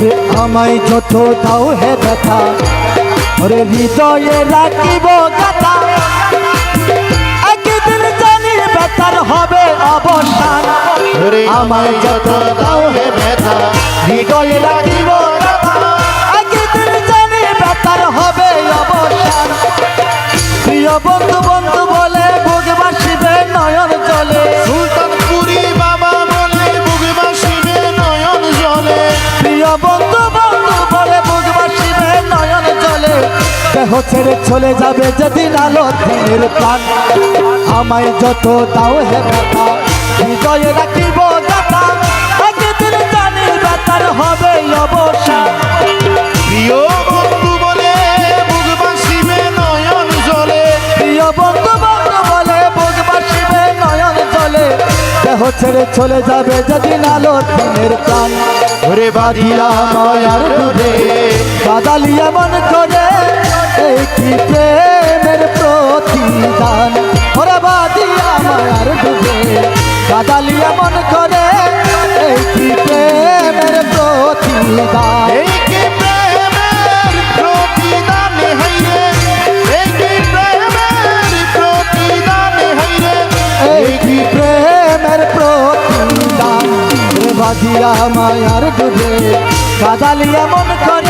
ওরে আমায় যত দাও হে ব্যথা ওরে হৃদয়ে রাখিব গাথা। একদিন জানি ব্যথার হবে অবসান। আমায় যত দাও হে ব্যথা হৃদয়ে রাখিব একদিন জানি ব্যথার হবে অবসান। প্রিয় দেহ ছেড়ে চলে যাবে যেদিন আলো দিনের প্রাণ। আমায় যত দাও হে ব্যথা হৃদয়ে রাখিব একদিন ব্যথার হবে অবসান। প্রিয় বন্ধু বলে বুক বাসিবে নয়ন জলে। প্রিয় বন্ধু বন্ধু বলে বুক বাসিবে নয়ন জলে। দেহ ছেড়ে চলে যাবে যেদিন আলো দিনের প্রাণ। ওরে বাঁধিয়া মায়ার দুধে। কাদালিয়া মন করে কি প্রেমের প্রতিদান। ওরে বাদিয়া মায়ার ডুবে। কাদালিয়া করে এই কি প্রেমের প্রতিদান। এই কি প্রেমের প্রতিদান হাইরে এই কি প্রেমের প্রতিদান হাইরে এই কি প্রেমের প্রতিদান। ওরে বাদিয়া মায়ার ডুবে। কাদালিয়া মন করে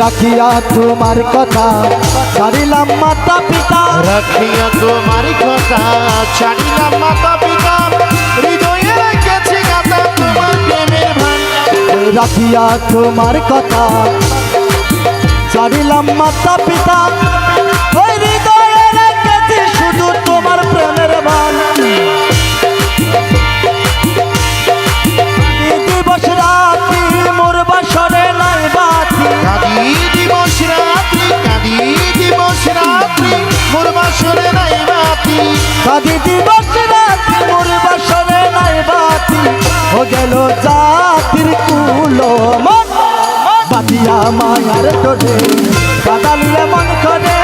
রাখিয়া তোমার কথা। ছাড়িলাম মাতা পিতা। রাখিয়া তোমার কথা ছাড়িলাম মাতা পিতা। হৃদয়ে রেখেছি গাতা তোমার প্রেমের ভান রাখিয়া তোমার কথা। ছাড়িলাম মাতা পিতা। হৃদয়ে রেখেছি শুধু তোমার প্রেমের জাতির কুলো মন বাতিয়া মায়ার তোরে বাদালিয়া মন করে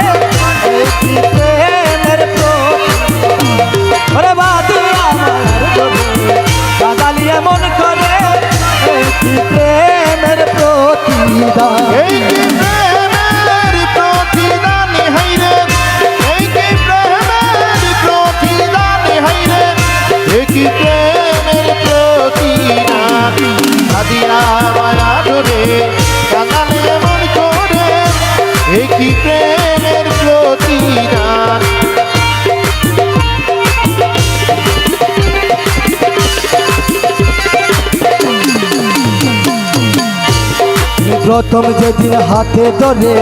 প্রথম যেদিন হাতে ধরে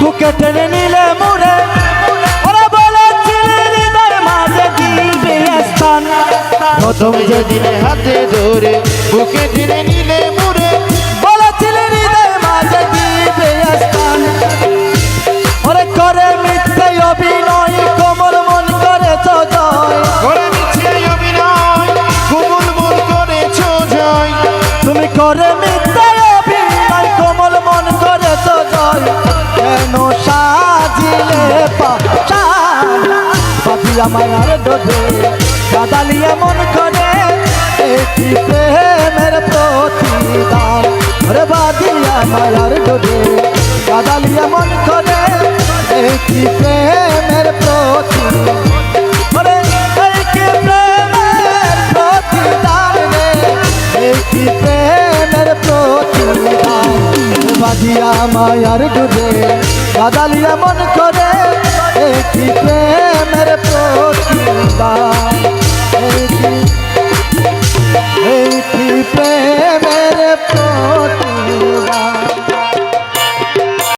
বুকে টেনে নিলে মুড়ে প্রথম যেদিন হাতে ধরে বুকে টেনে নিলে মায়ার ডোবে কাদালিয়া মন করে, একটি প্রেমের প্রতিদান। রে বাদিয়া মায়ার ডোবে কাদালিয়া মন করে, একটি প্রেমের প্রতিদান। মায়ার ডুবে কাদালিয়া মন করে প্রতিবা